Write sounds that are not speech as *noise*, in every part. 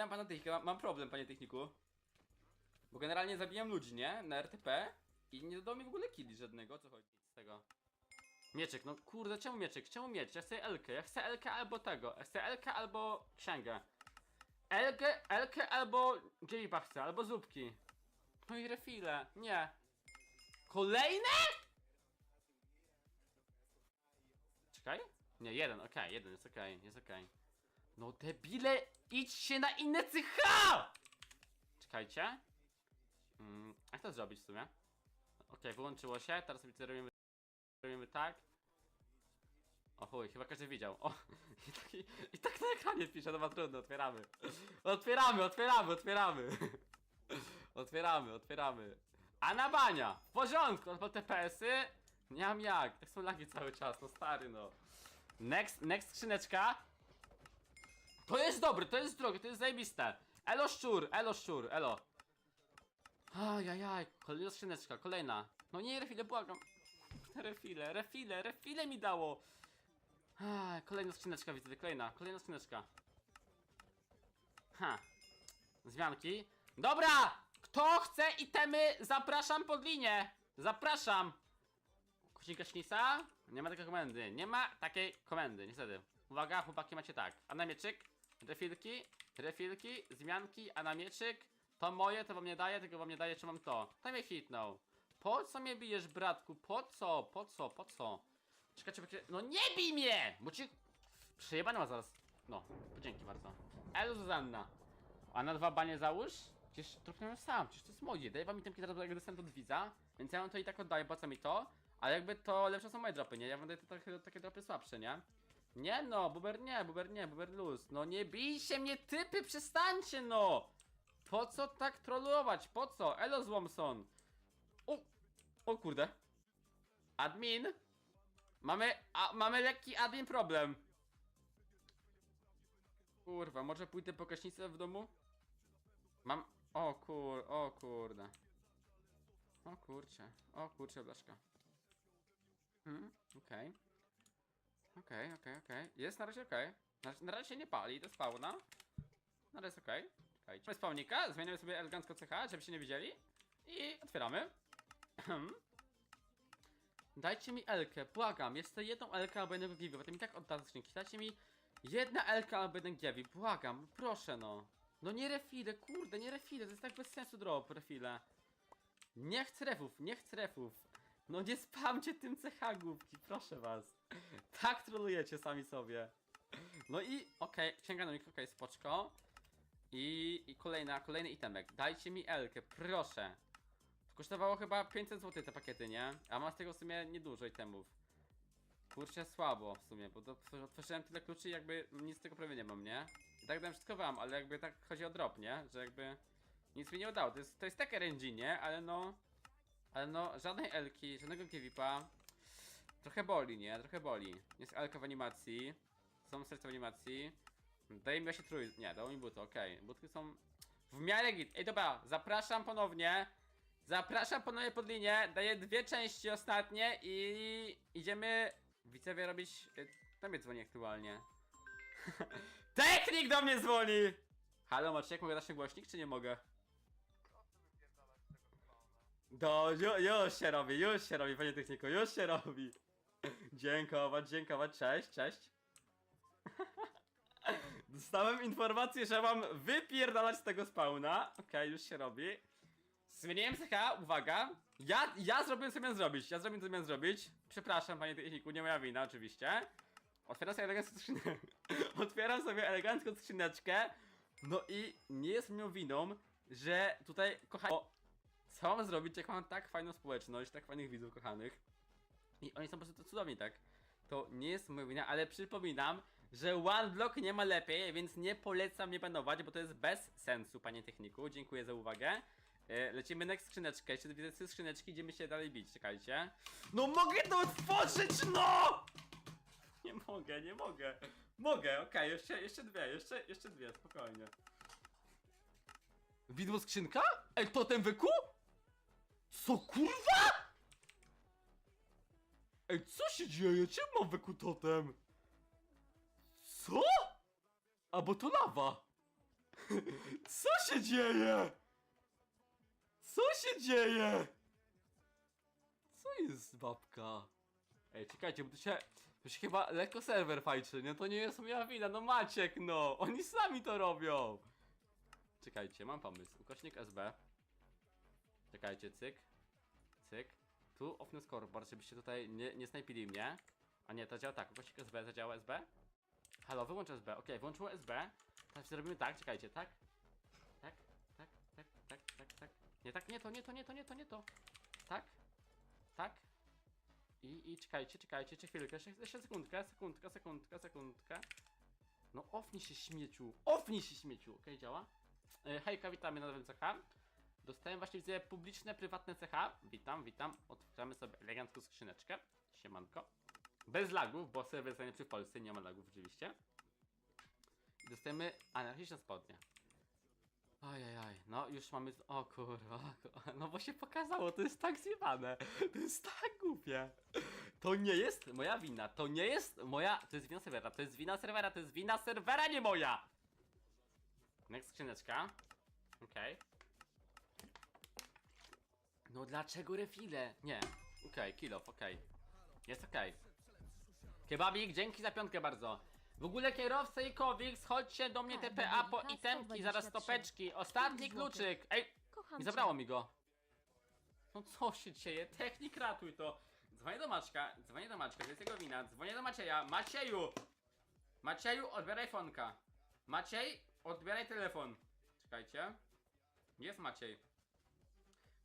witam pana. Mam, problem, panie techniku. Bo generalnie zabijam ludzi, nie? Na RTP i nie dodał mi w ogóle killi żadnego. Co chodzi z tego? Mieczek, no kurde, czemu mieczek? Czemu miecz? Ja chcę LK. Ja chcę LK albo tego. Ja chcę LK albo księgę. LK, LK albo Glipa chcę, albo zupki. No i refile. Nie. Kolejne? Czekaj. Nie, jeden, okej, jeden, jest okej, jest okej. No debile, idźcie na inne cycha! Czekajcie. Mm, jak to zrobić w sumie? Okej, wyłączyło się, teraz sobie robimy, robimy tak. O chuj, chyba każdy widział. O, *laughs* i, taki, i tak na ekranie pisze, no ma trudno, otwieramy. Otwieramy, otwieramy, otwieramy. *laughs* Otwieramy, otwieramy. A na bania! W porządku, bo TPS-y? Nie mam jak, tak są lagi cały czas, no stary no. Next, next skrzyneczka. To jest dobre, to jest drogie, to jest zajebiste. Elo szczur, elo szczur, elo. Ajajaj, kolejna skrzyneczka, kolejna. No nie, refile, błagam. Refile, refile, refile mi dało. Aj, kolejna skrzyneczka, widzę, kolejna, kolejna skrzyneczka. Ha. Zmianki. Dobra! Kto chce itemy, zapraszam pod linię. Zapraszam. Kucinka Śnisa? Nie ma takiej komendy. Nie ma takiej komendy, niestety. Uwaga, chłopaki macie tak. A na mieczyk, refilki, refilki, zmianki, a na mieczyk. To moje, to wam nie daje, tylko wam nie daje, czy mam to. Tam mnie hitnął. Po co mnie bijesz, bratku? Po co? Po co? Po co? Czekajcie, czekajcie. No nie bij mnie! Bo ci... Przejebane ma zaraz. No, dzięki bardzo. Elu Zuzanna. A na dwa banie załóż? Przecież trupnąłem sam, przecież to jest moje. Daję wam itemki teraz, jak dostałem od widza. Więc ja wam to i tak oddaję, po co mi to? Ale jakby to lepsze są moje dropy, nie? Ja wam daję to takie dropy słabsze, nie? Nie no, buber nie, buber nie, buber luz. No nie bijcie mnie typy, przestańcie no! Po co tak trollować? Po co? Elo Złomson! O, o kurde. Admin? Mamy, a, mamy lekki admin problem. Kurwa, może pójdę po kaśnicę w domu? Mam, o kur, o kurde. O kurcze, o kurcze blaszka. Hmm, okej. Okej, okej, okej. Jest na razie okej. Na, na razie się nie pali, to spawna. Na razie jest okej. Czekajcie. Mamy spawnika, zmieniamy sobie elegancko CH, żeby się nie widzieli. I otwieramy. Dajcie mi Elkę, błagam. To jedną Elkę albo jednego Givi, bo to mi tak odda skrzynki. Dajcie mi jedna Elka albo jeden Givi, błagam. Proszę no. No nie refile, kurde, nie refile, to jest tak bez sensu drop refile. Nie chcę refów, nie chcę refów. No nie spamcie tym CH głupki, proszę was. *laughs* Tak trolujecie sami sobie. No i okej, księga nomik, okej, spoczko. I, I kolejna, kolejny itemek. Dajcie mi Elkę, proszę. To kosztowało chyba 500 zł te pakiety, nie? A mam z tego w sumie niedużo itemów. Kurczę, słabo w sumie, bo to otworzyłem tyle kluczy i jakby nic z tego prawie nie mam, nie? I tak dałem wszystko wam, ale jakby tak chodzi o drop, nie? Że jakby nic mi nie udało. To jest, to jest takie RNG, nie? Ale no... Ale no, żadnej Elki, żadnego Kiewipa. Trochę boli, nie? Trochę boli. Jest Elka w animacji. Są serca w animacji. Daje mi się trój... Nie, dało mi buty, okej. Butki są w miarę git. Ej, dobra, zapraszam ponownie. Zapraszam ponownie pod linię. Daję dwie części ostatnie i idziemy widzowie robić. y, Kto mnie dzwoni aktualnie? *laughs* Technik do mnie dzwoni! Halo Maciek, mogę dać ten głośnik, czy nie mogę? Do, ju, już się robi, już się robi, panie techniku, już się robi. Dziękować, dziękować, cześć, cześć. *laughs* Dostałem informację, że mam wypierdalać z tego spawna. Okej, już się robi. Zmieniłem CH, uwaga. Ja, ja zrobiłem co miałem zrobić, ja zrobiłem co miałem zrobić. Przepraszam panie techniku, nie moja wina oczywiście. Otwieram sobie elegancką skrzyneczkę. *laughs* Otwieram sobie elegancką skrzyneczkę. No i nie jest moją winą, że tutaj kochani... Co mam zrobić, jak mam tak fajną społeczność, tak fajnych widzów kochanych. I oni są po prostu cudowni, tak? To nie jest moja wina, ale przypominam, że One Block nie ma lepiej, więc nie polecam nie banować, bo to jest bez sensu, panie techniku. Dziękuję za uwagę. E, Lecimy na skrzyneczkę, jeszcze dwie trzy skrzyneczki, idziemy się dalej bić, czekajcie. No mogę to otworzyć, no! Nie mogę, nie mogę. Mogę, okej, jeszcze, jeszcze dwie, jeszcze, jeszcze dwie, spokojnie. Widmo skrzynka? Ej, totem wyku? Co kurwa? Ej, co się dzieje? Czemu mam wyku totem? Co? A bo to lawa. *laughs* Co się dzieje? Co się dzieje? Co jest babka? Ej, czekajcie, bo tu się, tu się chyba lekko serwer fajczy, nie? To nie jest moja wina, no Maciek, no! Oni sami to robią! Czekajcie, mam pomysł. Ukośnik SB. Czekajcie, cyk. Cyk. Tu open scoreboard, żebyście tutaj nie, nie snajpili mnie. A nie, to działa tak. Ukośnik SB, zadziała SB. Halo, wyłącz SB. Okej, włączyło SB. Teraz zrobimy tak, czekajcie, tak? Tak, tak, tak, tak, tak, tak. Nie tak, nie to, nie to, nie to, nie to, nie to. Tak? Tak? I, i czekajcie, czekajcie, jeszcze chwilkę, jeszcze, jeszcze sekundkę, sekundkę, sekundkę, sekundkę. No ofnij się śmieciu, ofnij się śmieciu, okej, działa? E, hejka, witamy na nowym CH. Dostałem właśnie, widzę, publiczne, prywatne CH. Witam, witam. Otwieramy sobie elegancką skrzyneczkę. Siemanko. Bez lagów, bo serwer jest w Polsce, nie ma lagów oczywiście. I dostajemy anarchiczne spodnie. Ojej, no już mamy. O kurwa, *laughs* no bo się pokazało, to jest tak zjebane. To jest tak głupie. To nie jest moja wina, to nie jest moja. To jest wina serwera, to jest wina serwera, to jest wina serwera, nie moja! Next skrzyneczka. Okej. No dlaczego refile? Nie. Okej, kill off, okej. Jest okej. Kebabik, dzięki za piątkę bardzo. W ogóle kierowca i Kowiks, chodźcie do mnie Tak, TPA po Babika, itemki, zaraz 123. stopeczki. Ostatni kluczyk. Ej, nie zabrało mi go. No co się dzieje? Technik ratuj to. Dzwonię do Maćka, dzwonię do Maćka, to jest jego wina. Dzwonię do Macieja. Macieju! Macieju, odbieraj fonka. Maciej, odbieraj telefon. Czekajcie. Jest Maciej?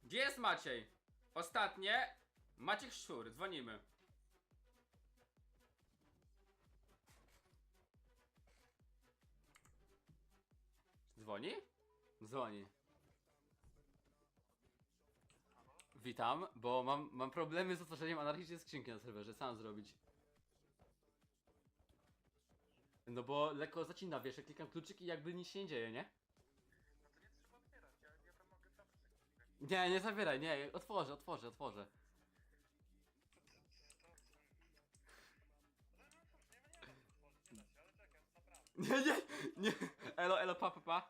Gdzie jest Maciej? Ostatnie. Maciek Szczur, dzwonimy. Dzwoni? Dzwoni. Witam, bo mam, mam problemy z otworzeniem anarchicznej skrzynki na serwerze. Mam zrobić? No bo lekko zacina, wiesz, jak klikam kluczyk i jakby nic się nie dzieje, nie? Nie, nie zabieraj, nie, otworzę, otworzę, otworzę. Nie, nie, nie. Elo, elo, pa, pa, pa.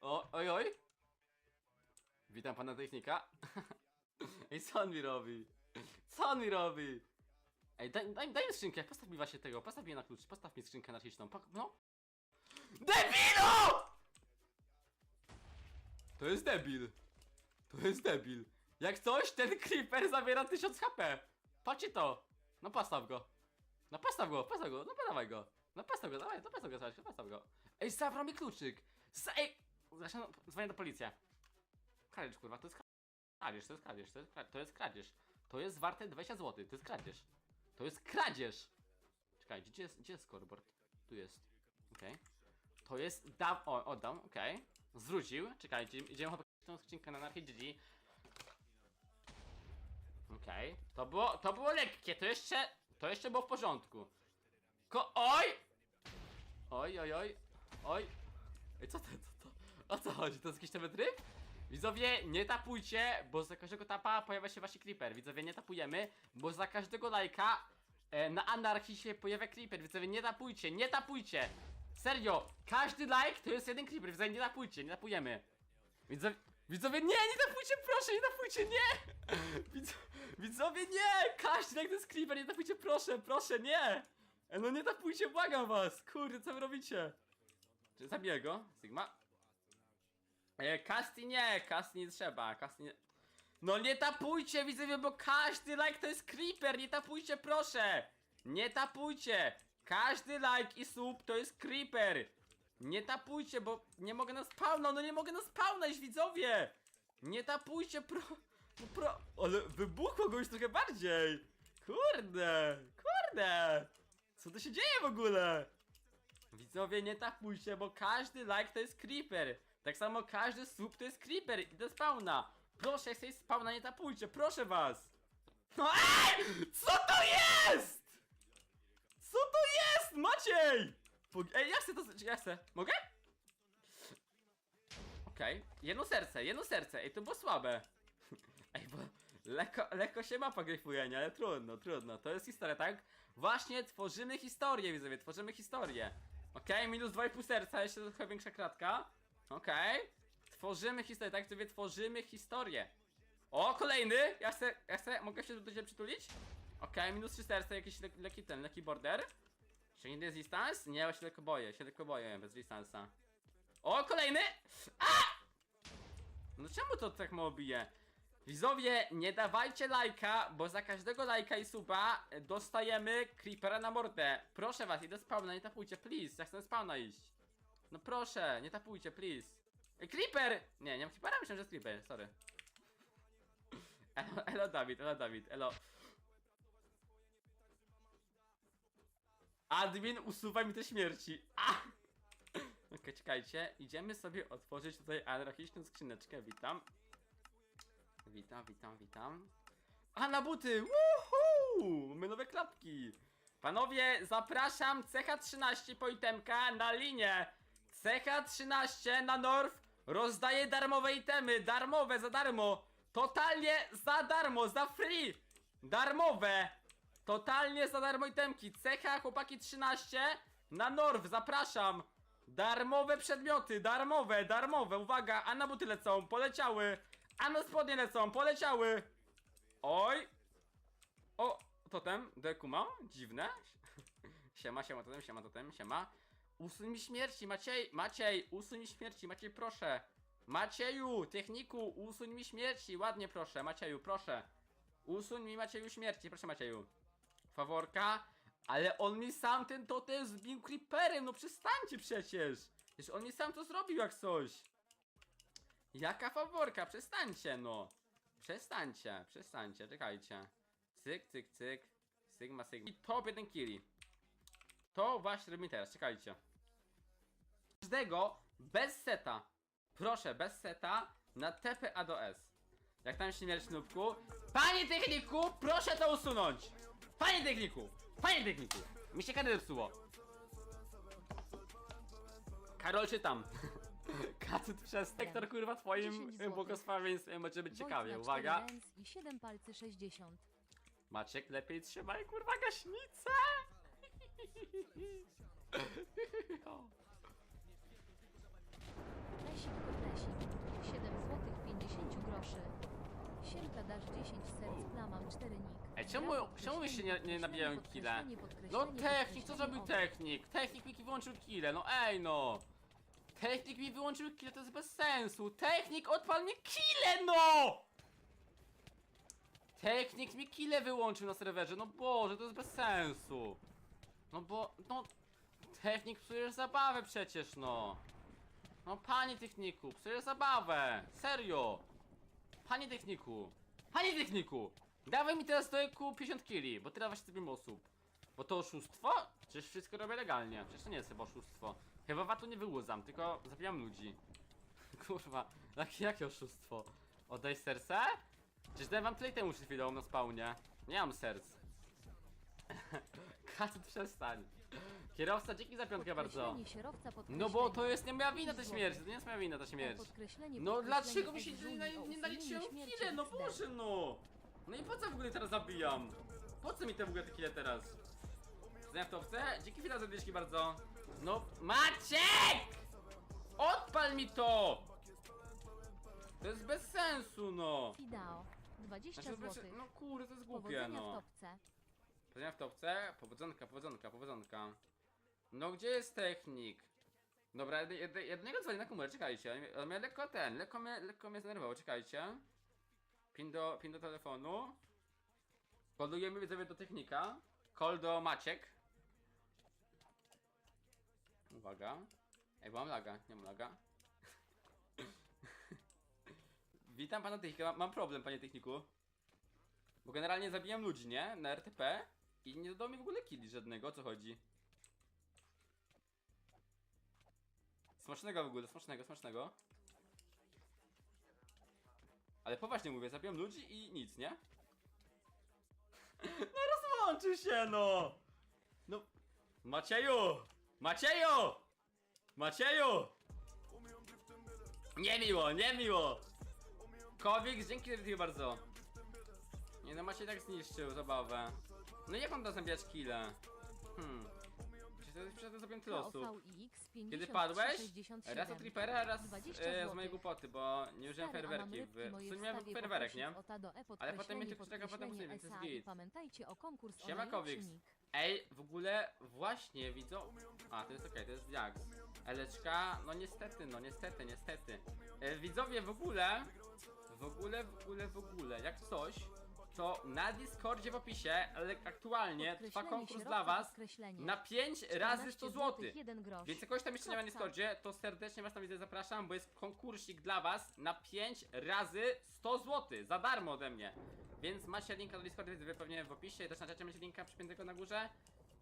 O, oj, oj. Witam pana technika. *laughs* Ej, co on mi robi? Co on mi robi? Ej, daj, daj, daj mi skrzynkę, postaw mi właśnie tego, postaw mi na klucz, postaw mi skrzynkę anarchiczną, po, no. DEBILU! To jest debil. To jest debil. Jak coś, ten creeper zabiera 1000 HP. Patrzcie to. No postaw go. No postaw go, postaw go, no podawaj go. No postaw go, dawaj, no postaw go, dawaj, postaw go. Ej, zabrał mi kluczyk. Ej! Zresztą no, do policji. Kradzież, kurwa, to jest kradzież, to jest kradzież, to jest, kra- to jest kradzież. To jest warte 20 zł, to jest kradzież. To jest kradzież! Czekajcie, gdzie jest, gdzie jest scoreboard? Tu jest. Okej. To jest da... O, oddam, okej. Zwrócił, czekajcie, idziemy chyba tą skrzynkę na anarchię GG. Okej. To było, to było lekkie, to jeszcze, to jeszcze było w porządku. Ko... Oj! Oj, oj, oj. Oj. Ej, co to, co to? O co chodzi? To jest jakiś nowy tryb? Widzowie, nie tapujcie, bo za każdego tapa pojawia się właśnie creeper. Widzowie, nie tapujemy, bo za każdego lajka e, na anarchii się pojawia creeper. Widzowie, nie tapujcie, nie tapujcie. Serio, każdy like to jest jeden creeper. Widzowie, nie tapujcie, nie tapujemy. Widzowie, widzowie, nie, nie tapujcie, proszę, nie tapujcie, nie! Widz, widzowie, nie! Każdy to jest creeper, nie tapujcie, proszę, proszę, nie! No nie tapujcie, błagam was! Kurde, co wy robicie? Czy zabiję go? Sigma? E, Kasti nie, Kasti nie trzeba, Kasti nie... No nie tapujcie, widzowie, bo każdy like to jest creeper, nie tapujcie, proszę! Nie tapujcie! Każdy like i sub to jest creeper! Nie tapujcie, bo nie mogę na spawna, no nie mogę na spawna widzowie! Nie tapujcie, pro... No pro... Ale wybuchło go już trochę bardziej! Kurde! Kurde! Co to się dzieje w ogóle? Widzowie, nie tapujcie, bo każdy like to jest creeper. Tak samo każdy sub to jest creeper i do spawna. Proszę, jak sobie spawna, nie tapujcie, proszę was. No ej! Co to jest? Co to jest, Maciej? Po- Ej, ja chcę to, ja chcę. Mogę? Okej, jedno serce, jedno serce, ej, to było słabe. *laughs* Ej, bo lekko, lekko się mapa gryfuje, nie? Ale trudno, trudno, to jest historia, tak? Właśnie tworzymy historię, widzowie, tworzymy historię. Okej, minus 2,5 serca, jeszcze trochę większa kratka. Okej. Tworzymy historię, tak sobie tworzymy historię. O, kolejny! Ja chcę, ja chcę, mogę się do ciebie przytulić? Okej, minus 300, jakiś lek- lekki ten, lekki border. Czy nie jest distance? Nie, ja się tylko boję, się tylko boję bez distansa. O, kolejny! A! No czemu to tak mało bije? Widzowie, nie dawajcie lajka, bo za każdego lajka i suba dostajemy creepera na mordę. Proszę was, idę spawna, nie tapujcie, please. Ja chcę spawna iść. No proszę, nie tapujcie, please. E, creeper! Nie, nie mam creepera, myślałem, że jest creeper, sorry. *laughs* Elo, elo Dawid, elo Dawid, elo. Admin, usuwaj mi te śmierci. A! Okej, czekajcie, idziemy sobie otworzyć tutaj anarchiczną skrzyneczkę, witam. Witam, witam, witam. A na buty! Woohoo! Mamy nowe klapki. Panowie, zapraszam CH13 po itemka na linię. CH13 na North rozdaje darmowe itemy. Darmowe, za darmo. Totalnie za darmo, za free. Darmowe. Totalnie za darmo itemki. CH chłopaki 13 na North, zapraszam. Darmowe przedmioty, darmowe, darmowe, uwaga, a na buty lecą, poleciały, a na spodnie lecą, poleciały. Oj. O, totem, deku mam, dziwne. *laughs* Siema, siema totem, siema totem, siema. Usuń mi śmierci, Maciej, Maciej, usuń mi śmierci, Maciej proszę. Macieju, techniku, usuń mi śmierci, ładnie proszę, Macieju, proszę. Usuń mi Macieju śmierci, proszę Macieju. Faworka, ale on mi sam ten totem zbił creeperem, no przestańcie przecież. Przecież on mi sam to zrobił jak coś. Jaka faworka, przestańcie no. Przestańcie, przestańcie, czekajcie. Cyk, cyk, cyk. Sigma, sigma. I top 1 killi. To właśnie robimy teraz, czekajcie. Każdego bez seta. Proszę, bez seta na TPA do S. Jak tam śmierć nubku. Panie techniku, proszę to usunąć! Panie techniku! Panie techniku! Mi się karę zepsuło. Karol czytam. *laughs* Kacyt przez sektor kurwa twoim 10 złotych. błogosławieństwem może być ciekawie. Uwaga. cztery ręce I 7 palcy 60. Maciek, lepiej trzymaj kurwa gaśnicę! *laughs* Lesik Kotlesik. 7 złotych 50 groszy. Siemka dasz 10 serc plamam 4 nik. Ej, czemu- czemu mi się nie- nie nabijają kile? No technik, co zrobił technik? Technik mi wyłączył kile, no ej no! Technik mi wyłączył kile, to jest bez sensu! Technik odpal mi kile, no! Technik mi kile wyłączył na serwerze, no Boże, to jest bez sensu! No bo, no... Technik psujesz zabawę przecież, no! No panie techniku, psujesz zabawę! Serio! Panie techniku! Panie techniku! Dawaj mi teraz do eku 50 kili, bo teraz właśnie zrobimy osób. Bo to oszustwo? Przecież wszystko robię legalnie. Przecież to nie jest chyba oszustwo. Chyba watu nie wyłudzam, tylko zabijam ludzi. *laughs* Kurwa, jakie, jakie oszustwo? Oddaj serce? Przecież dałem wam tyle temu przed chwilą na spawnie. Nie mam serc. *laughs* Kacy, przestań. Kierowca, dzięki za piątkę bardzo. Sierowca, No bo to jest nie moja wina ta śmierć, to nie jest moja wina ta O śmierć. podkreślenie, No podkreślenie dlaczego mi się nie, nie, nie śmierci kile, no boże no! No i po co w ogóle teraz zabijam? Po co mi te w ogóle te kile teraz? Znawcowce? Dzięki chwila za dyszki bardzo. No Maciek! Odpal mi to! To jest bez sensu no! Fidao. 20 Znaczy, znaczy, no kurde, to jest głupie Powodzenia w no. topce. Powodzenia w topce? Powodzonka, powodzonka, powodzonka. No gdzie jest technik? Dobra, jed, jed, jednego dzwoni na komórę, czekajcie. On mnie lekko ten, lekko mnie, lekko mnie zdenerwował, czekajcie. Pin do, pin do telefonu. Kodujemy widzowie do technika. Call do Maciek. Uwaga. Ej, bo mam laga, nie mam laga. *laughs* Witam pana technika, mam, problem panie techniku. Bo generalnie zabijam ludzi, nie? Na RTP i nie dodał mi w ogóle killi żadnego, o co chodzi? Smacznego w ogóle, smacznego, smacznego. Ale poważnie mówię, zabijam ludzi i nic, nie? *laughs* No rozłączył się, no! No... Macieju! Macieju! Macieju! Niemiło, niemiło! Kowik, dzięki Rytwi bardzo. Nie no, Maciej tak zniszczył zabawę. No jak on da zabijać kile? Hmm. Zrobiłem tyle osób. KOVX Kiedy padłeś? 5367. Raz od Reapera, raz 20 e, z mojej głupoty, bo nie użyłem fajerwerki. W, w sumie miałem stawie fajerwerek, nie? e Ale potem mnie tylko czeka potem podkreślenie więc jest git. Siema, Kowiks. Ej, w ogóle właśnie widzą. A, to jest okej, to jest Jax. Eleczka, no niestety, no niestety, niestety. E, widzowie, w ogóle, w ogóle, w ogóle, w ogóle, jak coś, to na Discordzie w opisie, ale aktualnie trwa konkurs dla was na 5 razy 100 zł. 1 grosz. Więc jak kogoś tam jeszcze nie ma na. Discordzie, to serdecznie was tam widzę zapraszam, bo jest konkursik dla was na 5 razy 100 zł, za darmo ode mnie. Więc macie linka do Discorda, wy pewnie w opisie, też na czacie macie linka przypiętego na górze.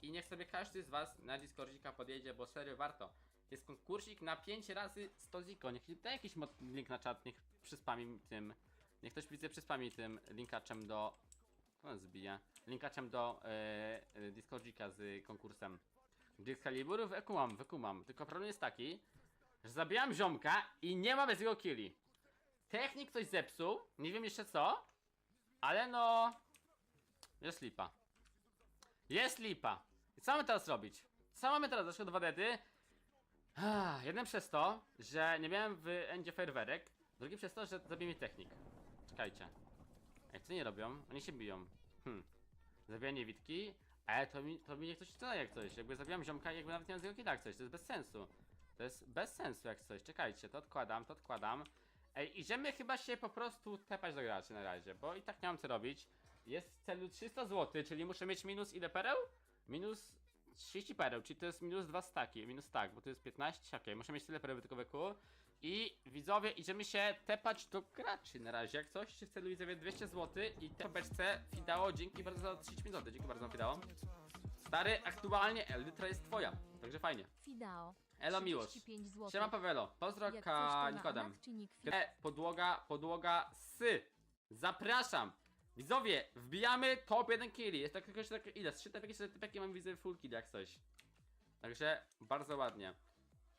I niech sobie każdy z was na Discordzika podjedzie, bo serio warto. Jest konkursik na 5 razy 100 ziko. Niech da jakiś link na czat, niech przyspami tym. Niech ktoś widzę przyspami tym linkaczem do. To nas zbija. Linkaczem do e, Discordzika z konkursem. Gdy Excalibur wykumam, wykumam. Tylko problem jest taki, że zabijam ziomka i nie ma bez jego killi. Technik coś zepsuł, nie wiem jeszcze co, ale no. Jest lipa. Jest lipa. I co mamy teraz robić? Co mamy teraz? Zeszły dwa dedy. Ah, Jeden przez to, że nie miałem w endzie fajerwerek. Drugi przez to, że zabije mi technik. Czekajcie. Ej, co nie robią? Oni się biją. Hmm. Zabijanie witki. Ale to mi, to mi niech ktoś chce jak coś. Jakby zabijam ziomka i jakby nawet nie mam z killa jak coś. To jest bez sensu. To jest bez sensu jak coś. Czekajcie, to odkładam, to odkładam. Ej, idziemy chyba się po prostu tepać do graczy na razie, bo i tak nie mam co robić. Jest w celu 300 zł, czyli muszę mieć minus ile pereł? Minus 30 pereł, czyli to jest minus 2 staki, minus tak, bo to jest 15, okej, muszę mieć tyle pereł w weku. I widzowie, idziemy się tepać do graczy na razie, jak coś, w celu widzowie 200 zł i te beczce Fidao, dzięki bardzo za 30 minut, dzięki bardzo Fidao. Stary, aktualnie Elytra jest twoja, także fajnie. Fidao. Elo miłość. 35 zł. Siema Pawelo, pozdro ka Nikodem. E, podłoga, podłoga sy. Zapraszam. Widzowie, wbijamy top 1 killi. Jest tak tylko jeszcze tak, ile? Z 3 tepeki, 4 tepeki mam widzę full kill jak coś. Także bardzo ładnie.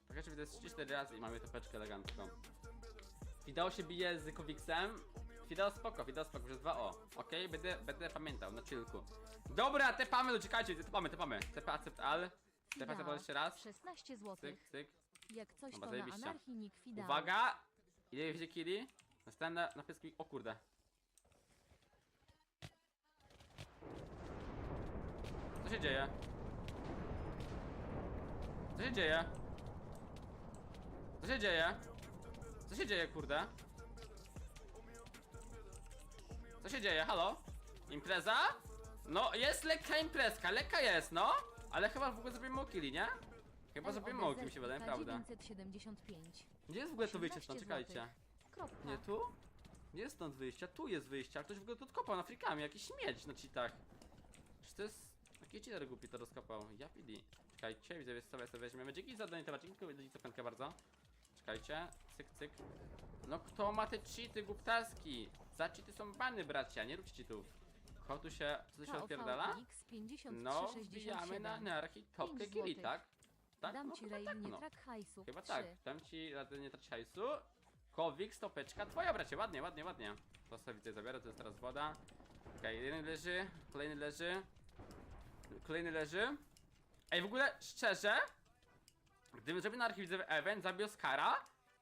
Tak jeszcze widzę z 3-4 razy i mamy tepeczkę elegancką. Fidao się bije z Kowiksem. Fidao spoko, Fidao spoko, przez 2 o. Okej, będę, będę pamiętał na chillku. Dobra, tepamy, no czekajcie, tepamy. TP accept al. TP accept al jeszcze raz. 16 zł. Cyk, cyk. Jak coś Dobra, to zajebiście. na anarchii nick Fidao. Uwaga! Ile wzięcie killi? Następna na, na piesku. O kurde. Co się dzieje? Co się dzieje? Co się dzieje? Co się dzieje, kurde? Co się dzieje? Halo? Impreza? No, jest lekka imprezka, lekka jest, no! Ale chyba w ogóle zrobimy mokili, nie? Chyba zrobimy moki, mi się wydaje, prawda? 975. Gdzie jest w ogóle to wyjście stąd? 18 Czekajcie. Kropka. Nie tu? Nie jest stąd wyjścia, tu jest wyjście, a ktoś w ogóle to odkopał na frikami, jakiś śmieć na cheatach. Czy to jest... Jaki cheater głupi to rozkopał? Ja PD. Czekajcie, widzę, wiesz, sobie sobie weźmiemy. Dzięki za donate, dzięki za cofenkę bardzo. Czekajcie, cyk, cyk. No kto ma te cheaty głuptaski? Za cheaty są bany, bracia, nie róbcie cheatów. Kto tu się, co tu się odpierdala? KOVX 53 No, wbijamy na anarchii topkę złotych. tak? Tak? Dam no, ci chyba tak, nie no. trak hajsu. Chyba 3. tak, dam ci radę nie trać hajsu. Kowik, stopeczka, twoja bracie, ładnie, ładnie, ładnie. To sobie tutaj zabiorę, to jest teraz woda. Okej, jeden leży, kolejny leży. Kolejny leży. Ej, w ogóle, szczerze, gdybym zrobił na archiwidzowy event, zabił Skara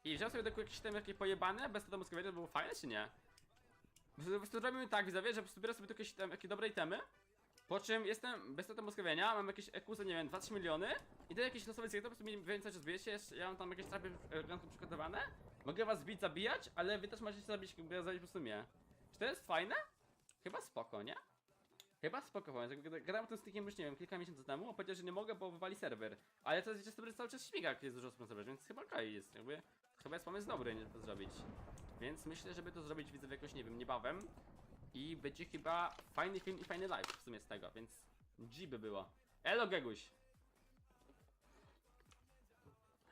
i wziął sobie do jakieś tam jakieś pojebane, bez tego to było fajne, czy nie? Po prostu tak, widzowie, że po prostu biorę sobie tu jakieś tam, jakieś dobre itemy, po czym jestem bez tego moskowienia, mam jakieś EQC, nie wiem, 2-3 miliony i to jakieś losowe cykle, po prostu mi więcej czas zbijecie, ja mam tam jakieś trapy elegancko przygotowane. Mogę was bić, zabijać, ale wy też możecie zabić, zabić po prostu mnie. Czy to jest fajne? Chyba spoko, nie? Chyba spoko, powiem. Jakby o tym Stickiem już, nie wiem, kilka miesięcy temu, a powiedział, że nie mogę, bo wywali serwer. Ale to jest jeszcze cały czas śmiga, jak jest dużo serwerze, więc chyba okej jest, jakby... Chyba jest pomysł dobry, nie to zrobić. Więc myślę, żeby to zrobić, widzę jakoś, nie wiem, niebawem. I będzie chyba fajny film i fajny live w sumie z tego, więc G by było. Elo Geguś!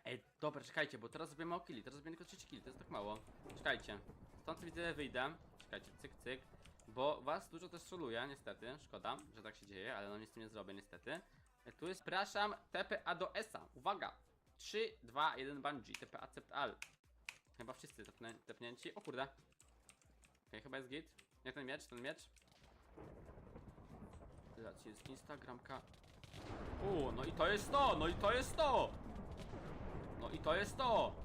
Ej, dobra, czekajcie, bo teraz zrobimy mało killi, teraz zrobimy tylko 3 killi, to jest tak mało. Czekajcie, stąd widzę wyjdę. Czekajcie, cyk, cyk. Bo was dużo też troluje, niestety. Szkoda, że tak się dzieje, ale no nic z tym nie zrobię, niestety. Tu jest, przepraszam, TPA do ESA. Uwaga! 3, 2, 1 bungee, TPA accept all. Chyba wszyscy tepnę, tepnięci. O kurde. Okej, chyba jest git. Jak ten miecz, ten miecz? Racji jest Instagramka. U, no i to jest to, no i to jest to! No i to jest to!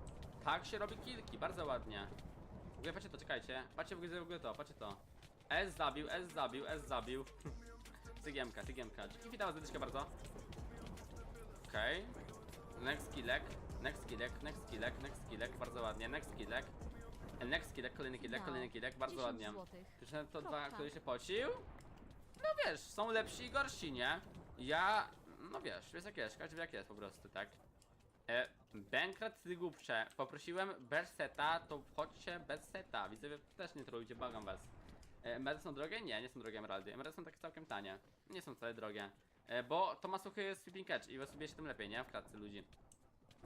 Tak się robi kilki, bardzo ładnie. W ogóle patrzcie to, czekajcie. Patrzcie w ogóle, w ogóle to, patrzcie to. S zabił, S zabił, S zabił. *laughs* Cygiemka, cygiemka. Dziki widała zadyczkę bardzo. Okej. Next killek, next killek, next killek, next killek, bardzo ładnie, next killek. Next killek, kolejny killek, kolejny killek, bardzo 10 ładnie. ten to dwa, który się pocił? No wiesz, są lepsi i gorsi, nie? Ja, no wiesz, wiesz jak jest, każdy wie jak jest po prostu, tak? E, Bankrat ty głupcze, poprosiłem bez seta, to wchodźcie bez seta. Widzę, wy też nie trolujcie, błagam was. E, emeraldy są drogie? Nie, nie są drogie emeraldy. Emeraldy są tak całkiem tanie. Nie są wcale drogie. E, bo to ma suchy sweeping catch i sobie się tym lepiej, nie? W klatce ludzi.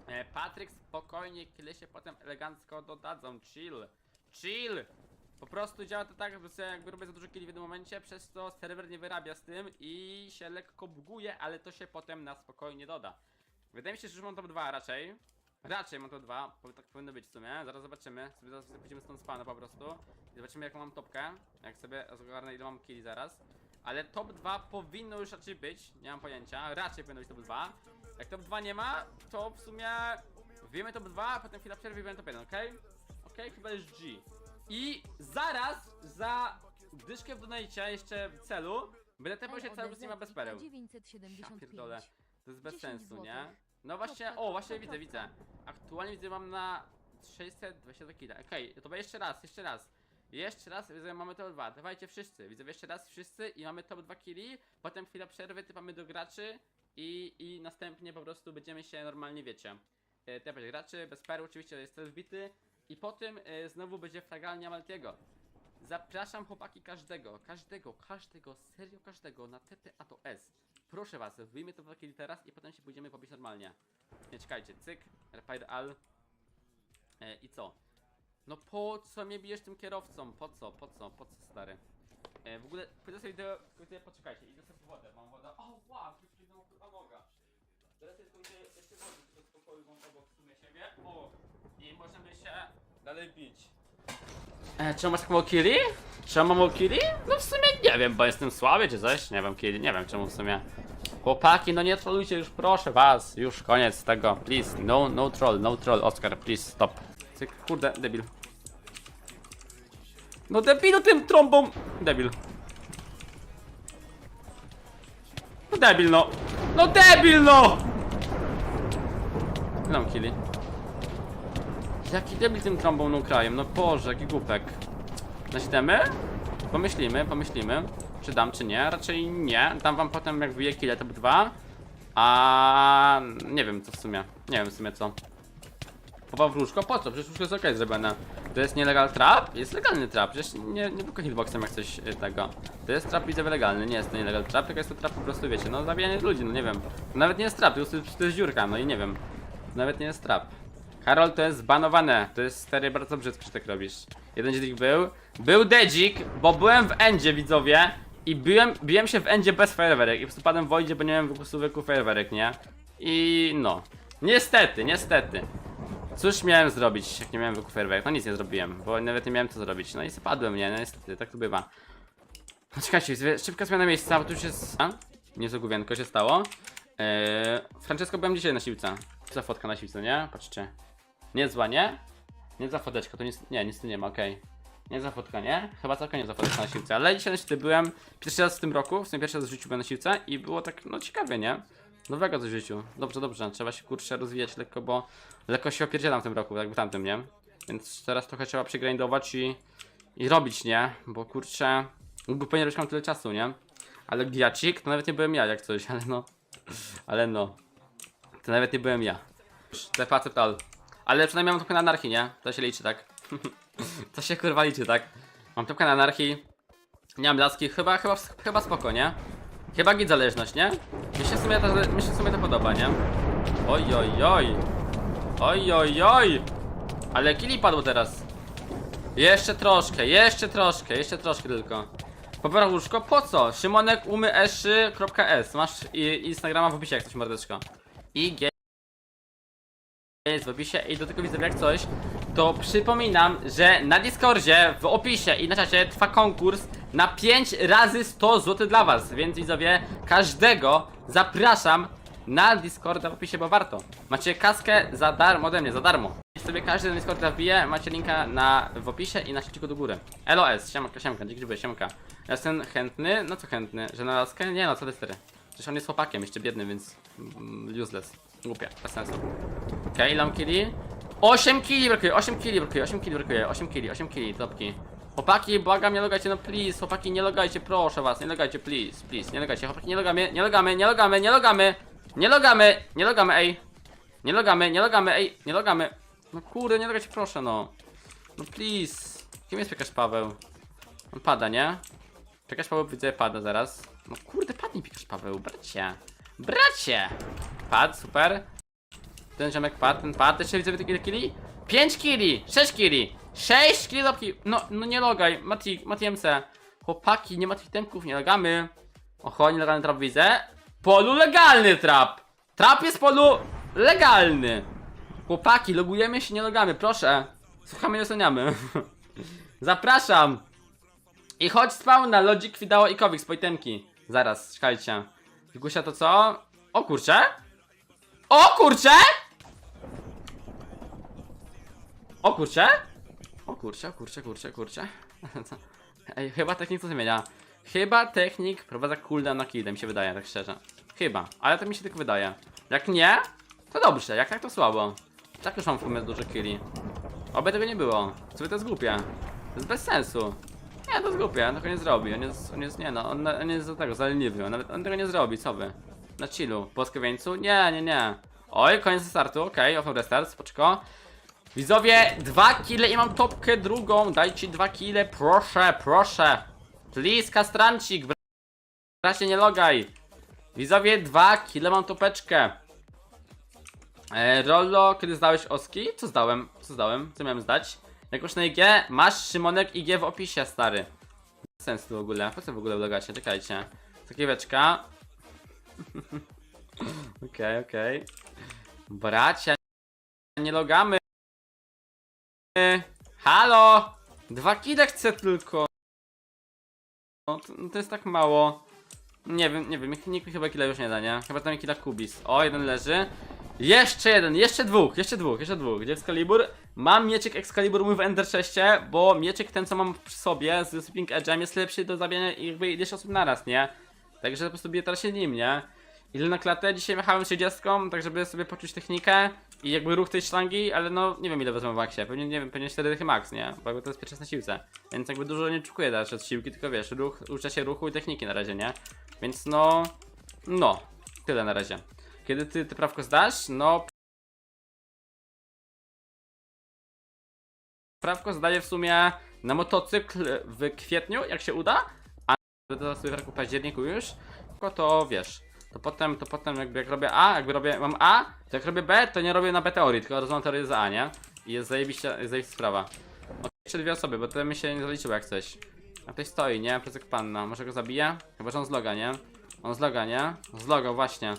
E, Patryk, spokojnie, kile się potem elegancko dodadzą. Chill. Chill! Po prostu działa to tak, że jakby robię za dużo killi w jednym momencie, przez to serwer nie wyrabia z tym i się lekko buguje, ale to się potem na spokojnie doda. Wydaje mi się, że już mam top 2 raczej. Raczej mam top 2, bo tak powinno być w sumie. Zaraz zobaczymy. Sobie zaraz pójdziemy stąd spana po prostu. I zobaczymy jaką mam topkę. Jak sobie zgarnę ile mam killi zaraz. Ale top 2 powinno już raczej być. Nie mam pojęcia. Raczej powinno być top 2. Jak top 2 nie ma, to w sumie wiemy top 2, a potem chwila przerwy i top 1, okej? Okej, chyba jest G. I zaraz za dyszkę w donajcie jeszcze w celu będę tepał się cały nie ma bez pereł. Ja 975. pierdolę. To jest bez 10 sensu, nie? No właśnie, o, właśnie widzę, widzę. Aktualnie widzę mam na 620 kila. Okej, to będzie jeszcze raz, jeszcze raz. Jeszcze raz, widzę, mamy top 2. Dawajcie wszyscy. Widzę jeszcze raz wszyscy i mamy top 2 killi. Potem chwila przerwy, typamy do graczy i, i następnie po prostu będziemy się normalnie, wiecie. E, Tepać graczy, bez peru oczywiście jest cel wbity. I potem e, znowu będzie fragalnia Maltiego. Zapraszam chłopaki każdego, każdego, każdego, serio każdego na TP a to S. Proszę was, wyjmie to takie teraz i potem się pójdziemy pobić normalnie. Nie czekajcie, cyk, repair al. E, I co? No po co mnie bijesz tym kierowcą? Po co, po co, po co stary? E, w ogóle, pójdę sobie do, pójdę, poczekajcie, idę sobie po wodę, mam wodę. O, wow, przypomnę kurwa noga. Teraz sobie pójdę jeszcze wody, do spokoju mam obok w sumie siebie. O, i możemy się dalej bić. E, czemu masz tak mało killi? Czemu mam mało killi? No w sumie nie wiem, bo jestem słaby czy coś. Nie wiem, killi, nie wiem czemu w sumie. Chłopaki, no nie trolujcie już, proszę was. Już koniec tego, please. No, no troll, no troll, Oscar, please, stop. Cyk, kurde, debil. No debilu tym trąbą! Debil. No debil no! No debil no! Ile mam killi? Jaki debil tym trąbą no krajem, no Boże, jaki głupek. Naśdemy? Pomyślimy, pomyślimy. Czy dam, czy nie? Raczej nie. Dam wam potem jak wyje kile top 2. A nie wiem co w sumie. Nie wiem w sumie co. Popa w łóżko? Po co? Przecież łóżko jest okej zrobione. To jest nielegal trap? Jest legalny trap. Przecież nie, nie tylko hitboxem jak coś y, tego. To jest trap widzę legalny, nie jest to nielegal trap, tylko jest to trap po prostu wiecie, no zabijanie ludzi, no nie wiem. Nawet nie jest trap, to jest, to jest dziurka, no i nie wiem. Nawet nie jest trap. Karol, to jest zbanowane. To jest stary bardzo brzydko, że tak robisz. Jeden dzik był. Był dedzik, bo byłem w endzie, widzowie. I byłem, biłem się w endzie bez fajerwerek. I po prostu padłem w wojdzie, bo nie miałem wykusu wyku fajerwerek, nie? I no. Niestety, niestety. Cóż miałem zrobić, jak nie miałem wyku fajerwerek? No nic nie zrobiłem, bo nawet nie miałem co zrobić. No i spadłem, nie? No niestety, tak to bywa. No czekajcie, szybka zmiana miejsca, bo tu już jest... A? Nie zagówienko się stało. Eee, Francesco byłem dzisiaj na siłce. Za fotka na siłce, nie? Patrzcie. Niezła, nie? Nie za foteczka, to nic, nie, nic tu nie ma, okej. Nie za fotka, nie? Chyba całkiem nie za foteczka na siłce, ale dzisiaj na siłce byłem pierwszy raz w tym roku, w sumie pierwszy raz w życiu byłem na siłce i było tak, no ciekawie, nie? Nowego coś w życiu. Dobrze, dobrze, trzeba się kurczę rozwijać lekko, bo lekko się opierdzielam w tym roku, jakby tamtym, nie? Więc teraz trochę trzeba przygrindować i, i robić, nie? Bo kurczę, głupio nie mam tyle czasu, nie? Ale giacik to nawet nie byłem ja, jak coś, *laughs* ale no. Ale no. To nawet nie byłem ja. Te facet al. Ale przynajmniej mam trochę na anarchii, nie? To się liczy, tak? *laughs* to się kurwa liczy, tak? Mam trochę na anarchii. Nie mam laski, chyba, chyba, chyba spoko, nie? Chyba git zależność, nie? Mi się w sumie to, mi się sumie to podoba, nie? Oj, oj, oj. Oj, oj, oj. Ale kili padło teraz. Jeszcze troszkę, jeszcze troszkę, jeszcze troszkę tylko. Pobera łóżko? Po co? Szymonek umy s3.s. Masz i, Instagrama w opisie jak coś mordeczko. I G jest w opisie i do tego widzę jak coś to przypominam, że na Discordzie w opisie i na czacie trwa konkurs na 5 razy 100 zł dla was, więc widzowie każdego zapraszam na Discorda w opisie, bo warto. Macie kaskę za darmo ode mnie, za darmo. Jeśli sobie każdy na Discorda wbije, macie linka na, w opisie i na szczyciku do góry. LOS, siemka, siemka, dzięki grzyby, siemka. Ja jestem chętny, no co chętny, że na laskę? Nie no, co ty stery. Przecież on jest chłopakiem, jeszcze biedny, więc mm, useless. Głupia, bez sensu. Okej, okay, mam killi? 8 killi brakuje, 8 killi brakuje, 8 killi brakuje, 8 killi, 8 killi, topki. Chłopaki, błagam, nie logajcie, no please, chłopaki, nie logajcie, proszę was, nie logajcie, please, please, nie logajcie, chłopaki, nie logamy, nie logamy, nie logamy, nie logamy, nie logamy, nie logamy, ej. Nie logamy, nie logamy, ej, nie logamy. No kurde, nie logajcie, proszę, no. No please. Kim jest piekarz Paweł? On pada, nie? Piekarz Paweł widzę, pada zaraz. No kurde, padnij piekarz Paweł, bracie. Bracie! Pad, super. Ten ziomek padł, ten padł, jeszcze widzę ile kili? 5 kili, 6 kili, 6 kili dopki. No, no nie logaj, Mati, Mati MC. Chłopaki, nie ma tych temków, nie logamy. Oho, nielegalny trap widzę. Polu legalny trap. Trap jest polu legalny. Chłopaki, logujemy się, nie logamy, proszę. Słuchamy, nie oceniamy. *laughs* Zapraszam. I chodź spawna, Logic, Fidało i Kowik z Pojtemki. Zaraz, czekajcie. Wygłusia to co? O kurcze? O kurcze! O kurcze? O kurcze, o kurcze, kurcze, kurcze. *laughs* Ej, chyba technik to zmienia. Chyba technik prowadza cooldown na kill, mi się wydaje, tak szczerze. Chyba, ale to mi się tylko wydaje. Jak nie, to dobrze, jak tak to słabo. Tak już mam w sumie dużo killi. Oby tego nie było. Co to jest głupie. To jest bez sensu. Nie, to jest głupie, on tego nie zrobi. On jest, on jest nie no, on, on jest do tego, zaleniwy. On, on tego nie zrobi, co wy? Na chillu. Po skowieńcu? Nie, nie, nie. Oj, koniec startu, okej, okay, off restart, spoczko. Widzowie, dwa kile i mam topkę drugą. Dajcie dwa kile, proszę, proszę. Please, kastrancik, bracie nie logaj. Widzowie, dwa kile mam topeczkę. E, Rollo, kiedy zdałeś oski? Co zdałem? Co zdałem? Co miałem zdać? Jak już na IG, masz Szymonek IG w opisie, stary. Bez sensu w ogóle. Po co w ogóle logacie? Czekajcie. Sakieweczka. *laughs* Okej, okej. Bracia, nie logamy. Halo! Dwa kile chcę tylko. No, to, no to jest tak mało. Nie wiem, nie wiem, nikt mi chyba killa już nie da, nie? Chyba tam killa Kubis. O, jeden leży. Jeszcze jeden, jeszcze dwóch, jeszcze dwóch, jeszcze dwóch. Gdzie Excalibur? Mam mieczyk Excalibur mój w Ender 6, bo mieczyk ten co mam przy sobie z Sleeping Edge'em jest lepszy do zabijania jakby ileś osób naraz, nie? Także po prostu biję teraz się nim, nie? Ile na klatę? Dzisiaj wjechałem 30, tak żeby sobie poczuć technikę i jakby ruch tej szlangi, ale no nie wiem ile wezmę w aksie, pewnie nie wiem, pewnie 4 dychy max, nie? Bo jakby to jest pierwsze na siłce. Więc jakby dużo nie czukuję dalej od siłki, tylko wiesz, ruch, uczę się ruchu i techniki na razie, nie? Więc no, no, tyle na razie. Kiedy ty te prawko zdasz? No. Prawko zdaję w sumie na motocykl w kwietniu, jak się uda, a sobie w październiku już, tylko to wiesz. To potem, to potem jakby jak robię A, jakby robię, mam A, to jak robię B, to nie robię na B teorii, tylko rozumiem teorię za A, nie? I jest zajebiście, jest zajebista sprawa. Ok, jeszcze dwie osoby, bo to mi się nie zaliczyło jak coś. A ktoś stoi, nie? Plecak panna, może go zabiję? Chyba, że on zloga, nie? On zloga, nie? Zloga, właśnie.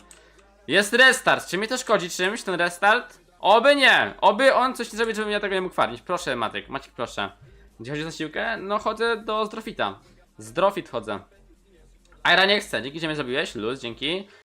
Jest restart. Czy mi to szkodzi czymś, ten restart? Oby nie! Oby on coś nie zrobił, żebym ja tego nie mógł farmić. Proszę, Matyk, Maciek, proszę. Gdzie chodzi na siłkę? No chodzę do Zdrofita. Zdrofit chodzę. Aira nie chce. Dzięki, że mnie zrobiłeś. Luz, dzięki.